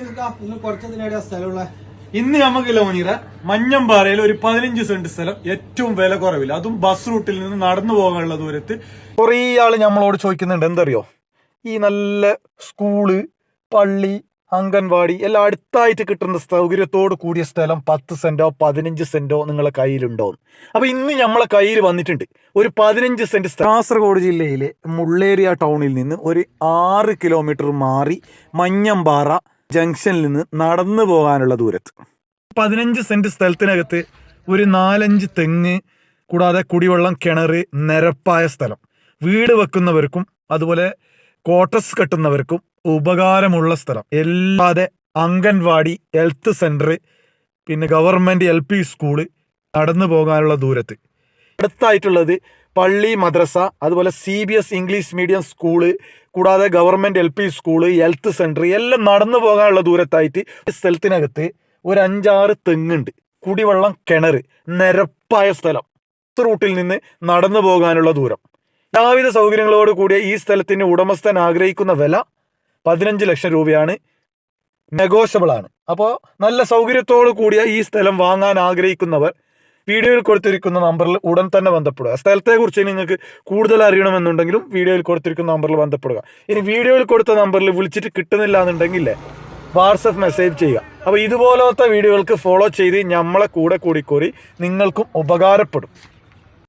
ഇന്ന് കുറച്ചതിനെവിടെയാ സ്ഥലമുള്ള ഇന്ന് മഞ്ഞമ്പാറയിൽ ഒരു പതിനഞ്ച് സെന്റ് സ്ഥലം ഏറ്റവും വില കുറവില്ല. അതും ബസ് റൂട്ടിൽ നിന്ന് നടന്നു പോകാനുള്ള ദൂരത്ത്. കുറേ ആൾ നമ്മളോട് ചോദിക്കുന്നുണ്ട് എന്തറിയോ? ഈ നല്ല സ്കൂൾ പള്ളി അംഗൻവാടി എല്ലാം അടുത്തായിട്ട് കിട്ടുന്ന സൗകര്യത്തോട് കൂടിയ സ്ഥലം പത്ത് സെന്റോ പതിനഞ്ച് സെന്റോ നിങ്ങളെ കയ്യിലുണ്ടോ? അപ്പൊ ഇന്ന് നമ്മളെ കയ്യിൽ വന്നിട്ടുണ്ട് ഒരു പതിനഞ്ച് സെന്റ് കാസർഗോഡ് ജില്ലയിലെ മുള്ളേരിയ ടൗണിൽ നിന്ന് ഒരു ആറ് കിലോമീറ്റർ മാറി മഞ്ഞമ്പാറ ജംഗ്ഷനിൽ നിന്ന് നടന്നു പോകാനുള്ള ദൂരത്ത്. പതിനഞ്ച് സെന്റ് സ്ഥലത്തിനകത്ത് ഒരു നാലഞ്ച് തെങ്ങ് കൂടാതെ കുടിവെള്ളം കിണർ നിരപ്പായ സ്ഥലം. വീട് വെക്കുന്നവർക്കും അതുപോലെ ക്വാർട്ടേഴ്സ് കെട്ടുന്നവർക്കും ഉപകാരമുള്ള സ്ഥലം. എല്ലാതെ അംഗൻവാടി ഹെൽത്ത് സെന്റർ പിന്നെ ഗവൺമെന്റ് എൽ പി സ്കൂൾ നടന്നു പോകാനുള്ള ദൂരത്ത്. അടുത്തായിട്ടുള്ളത് പള്ളി മദ്രസ അതുപോലെ C B S English medium school കൂടാതെ government L P school health centre എല്ലാം നടന്നു പോകാനുള്ള ദൂരത്തായിട്ട് സ്ഥലത്തിനകത്ത് ഒരു അഞ്ചാറ് തെങ്ങുണ്ട്. കുടിവെള്ളം കിണർ നിരപ്പായ സ്ഥലം. റൂട്ടിൽ നിന്ന് നടന്നു പോകാനുള്ള ദൂരം. എല്ലാവിധ സൗകര്യങ്ങളോട് കൂടിയ ഈ സ്ഥലത്തിന് ഉടമസ്ഥൻ ആഗ്രഹിക്കുന്ന വില പതിനഞ്ച് ലക്ഷം രൂപയാണ്. നെഗോഷ്യബിൾ ആണ്. അപ്പോൾ നല്ല സൗകര്യത്തോടു കൂടിയ ഈ സ്ഥലം വാങ്ങാൻ ആഗ്രഹിക്കുന്നവർ വീഡിയോയിൽ കൊടുത്തിരിക്കുന്ന നമ്പറിൽ ഉടൻ തന്നെ ബന്ധപ്പെടുക. സ്ഥലത്തെക്കുറിച്ച് നിങ്ങൾക്ക് കൂടുതൽ അറിയണമെന്നുണ്ടെങ്കിലും വീഡിയോയിൽ കൊടുത്തിരിക്കുന്ന നമ്പറിൽ ബന്ധപ്പെടുക. ഇനി വീഡിയോയിൽ കൊടുത്ത നമ്പറിൽ വിളിച്ചിട്ട് കിട്ടുന്നില്ല എന്നുണ്ടെങ്കിൽ വാട്സപ്പ് മെസ്സേജ് ചെയ്യുക. അപ്പോൾ ഇതുപോലത്തെ വീഡിയോകൾക്ക് ഫോളോ ചെയ്ത് നമ്മളെ കൂടെ കൂടിക്കോറി നിങ്ങൾക്കും ഉപകാരപ്പെടും.